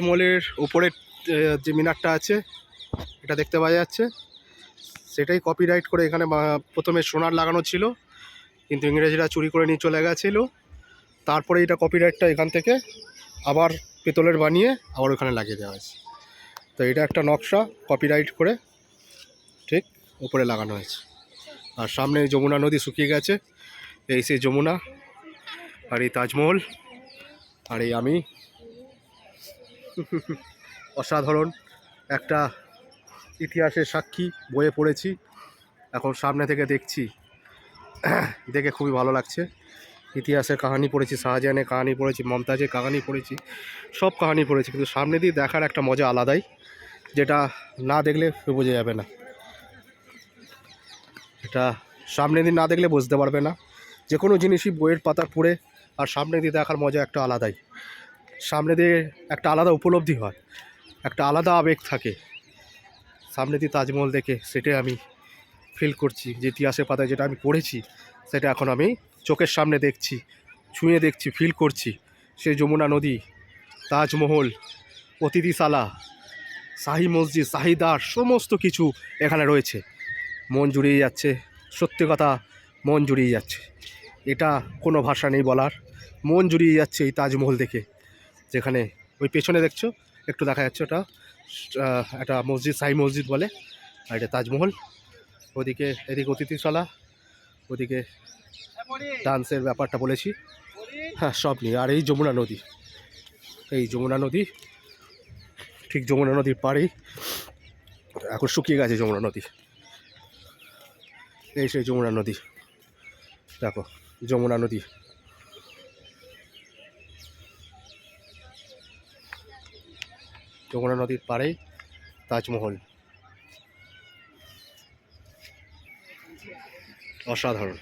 মলের উপরের যে মিনারটা আছে, এটা দেখতে পাওয়া যাচ্ছে। সেটাই কপিরাইট করে এখানে প্রথমে সোনার লাগানো ছিল, কিন্তু ইংরেজরা চুরি করে নিয়ে চলে গেছিল। তারপরে এটা কপিরাইটটা এখান থেকে আবার পেতলের বানিয়ে আবার ওখানে লাগিয়ে দেওয়া হয়েছে। তো এটা একটা নকশা কপিরাইট করে ঠিক উপরে লাগানো হয়েছে। আর সামনে যমুনা নদী শুকিয়ে গেছে, এই সেই যমুনা, আর এই তাজমহল, আর এই আমি অসাধারণ একটা ইতিহাসের সাক্ষী বইয়ে পড়েছি। এখন সামনে থেকে দেখছি। দেখে খুবই ভালো লাগছে। ইতিহাসের কাহানি পড়েছি, শাহজাহানের কাহানি পড়েছি, মমতাজের কাহানি পড়েছি, সব কাহানি পড়েছি। কিন্তু সামনে দিয়ে দেখার একটা মজা আলাদাই, যেটা না দেখলে বোঝা যাবে না। এটা সামনে দিয়ে না দেখলে বুঝতে পারবে না। যে কোনো জিনিসই বইয়ের পাতা পড়ে আর সামনে দিয়ে দেখার মজা একটা আলাদাই। সামনে দিয়ে একটা আলাদা উপলব্ধি হয়, একটা আলাদা আবেগ থাকে। সামনে দিয়ে তাজমহল দেখে সেটাই আমি ফিল করছি, যে ইতিহাসের পাতায় যেটা আমি পড়েছি, সেটা এখন আমি চোখের সামনে দেখছি, ছুঁয়ে দেখছি ফিল করছি। সে যমুনা নদী, তাজমহল, অতিথিশালা, শাহি মসজিদ শাহিদার সমস্ত কিছু এখানে রয়েছে। মন জুড়িয়ে যাচ্ছে, সত্যি কথা মন জুড়িয়ে যাচ্ছে। এটা কোনো ভাষা নেই বলার। মন জুড়িয়ে যাচ্ছে এই তাজমহল দেখে। যেখানে ওই পেছনে দেখছ, একটু দেখা যাচ্ছে ওটা একটা মসজিদ, সাই মসজিদ বলে, আর এটা তাজমহল। ওদিকে এদিকে অতিথিশালা, ওদিকে ডান্সের ব্যাপারটা বলেছি। হ্যাঁ সব নিয়ে। আর এই যমুনা নদী, এই যমুনা নদী, ঠিক যমুনা নদীর পাড়েই, এখন শুকিয়ে গেছে যমুনা নদী। এই সেই যমুনা নদী, দেখো, যমুনা নদী। যমুনা নদীর পাড়েই তাজমহল। অসাধারণ।